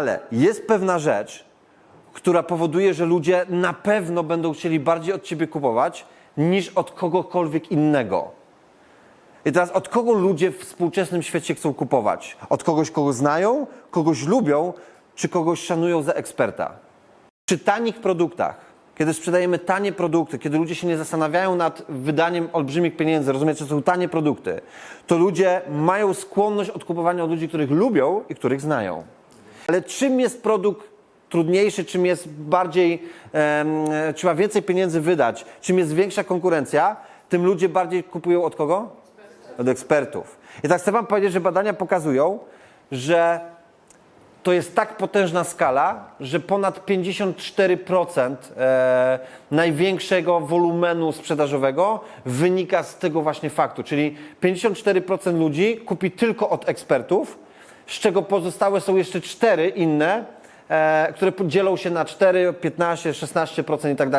Ale jest pewna rzecz, która powoduje, że ludzie na pewno będą chcieli bardziej od ciebie kupować niż od kogokolwiek innego. I teraz od kogo ludzie w współczesnym świecie chcą kupować? Od kogoś, kogo znają, kogoś lubią, czy kogoś szanują za eksperta? Przy tanich produktach, kiedy sprzedajemy tanie produkty, kiedy ludzie się nie zastanawiają nad wydaniem olbrzymich pieniędzy, rozumiecie, to są tanie produkty, to ludzie mają skłonność od kupowania od ludzi, których lubią i których znają. Ale czym jest produkt trudniejszy, czym jest bardziej, em, trzeba więcej pieniędzy wydać, czym jest większa konkurencja, tym ludzie bardziej kupują od kogo? Od ekspertów. I tak chcę Wam powiedzieć, że badania pokazują, że to jest tak potężna skala, że ponad 54% e, największego wolumenu sprzedażowego wynika z tego właśnie faktu. Czyli 54% ludzi kupi tylko od ekspertów, z czego pozostałe są jeszcze cztery inne, e, które dzielą się na 4, 15, 16% i tak dalej.